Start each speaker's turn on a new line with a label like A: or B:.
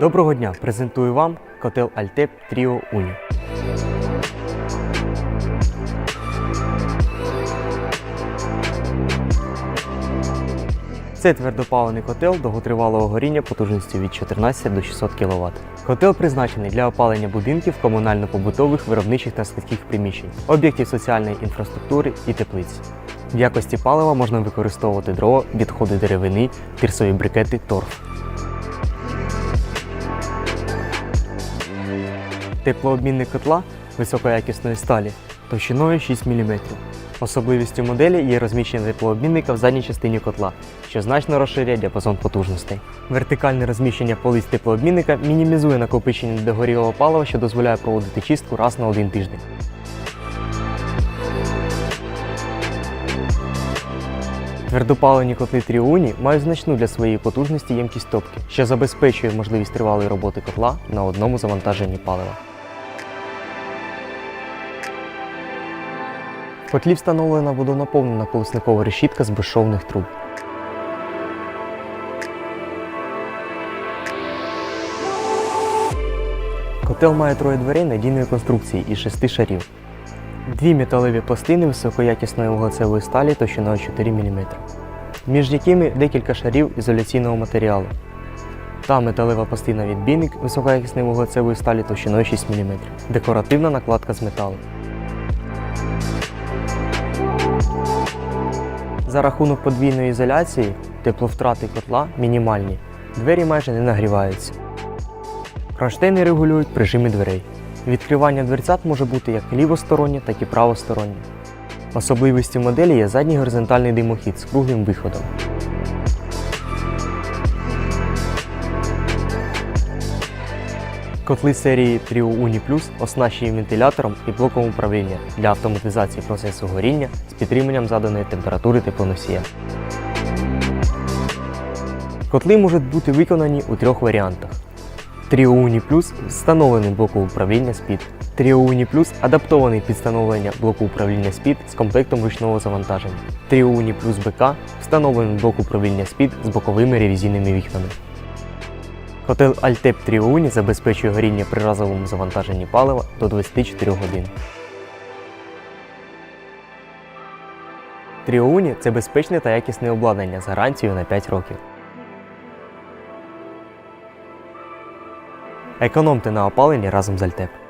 A: Доброго дня! Презентую вам котел Альтеп Trio Uni. Це твердопаливний котел довготривалого горіння потужністю від 14 до 600 кВт. Котел призначений для опалення будинків, комунально-побутових, виробничих та складських приміщень, об'єктів соціальної інфраструктури і теплиць. В якості палива можна використовувати дрова, відходи деревини, тирсові брикети, торф. Теплообмінник котла високоякісної сталі товщиною 6 мм. Особливістю моделі є розміщення теплообмінника в задній частині котла, що значно розширює діапазон потужностей. Вертикальне розміщення полиць теплообмінника мінімізує накопичення недогорілого палива, що дозволяє проводити чистку раз на один тиждень. Твердопалені котли Тріуні мають значну для своєї потужності ємкість топки, що забезпечує можливість тривалої роботи котла на одному завантаженні палива. Котлі встановлена водонаповнена колесникова решітка з безшовних труб. Котел має троє дверей надійної конструкції із шести шарів. Дві металеві пластини високоякісної вуглецевої сталі товщиною 4 мм, між якими декілька шарів ізоляційного матеріалу. Та металева пластина відбійник високоякісної вуглецевої сталі товщиною 6 мм, декоративна накладка з металу. За рахунок подвійної ізоляції тепловтрати котла мінімальні. Двері майже не нагріваються. Кронштейни регулюють прижими дверей. Відкривання дверцят може бути як лівостороннє, так і правостороннє. Особливістю моделі є задній горизонтальний димохід з круглим виходом. Котли серії Trio Uni Plus оснащені вентилятором і блоком управління для автоматизації процесу горіння з підтриманням заданої температури теплоносія. Котли можуть бути виконані у трьох варіантах. Trio Uni Plus встановлений блоку управління SPID. Trio Uni Plus адаптований під встановлення блоку управління SPID з комплектом ручного завантаження. Trio Uni Plus BK встановлений блок управління SPID з боковими ревізійними вікнами. Котел Altep Trio Uni забезпечує горіння при разовому завантаженні палива до 24 годин. Тріуні – це безпечне та якісне обладнання з гарантією на 5 років. Економте на опаленні разом з Альтеп.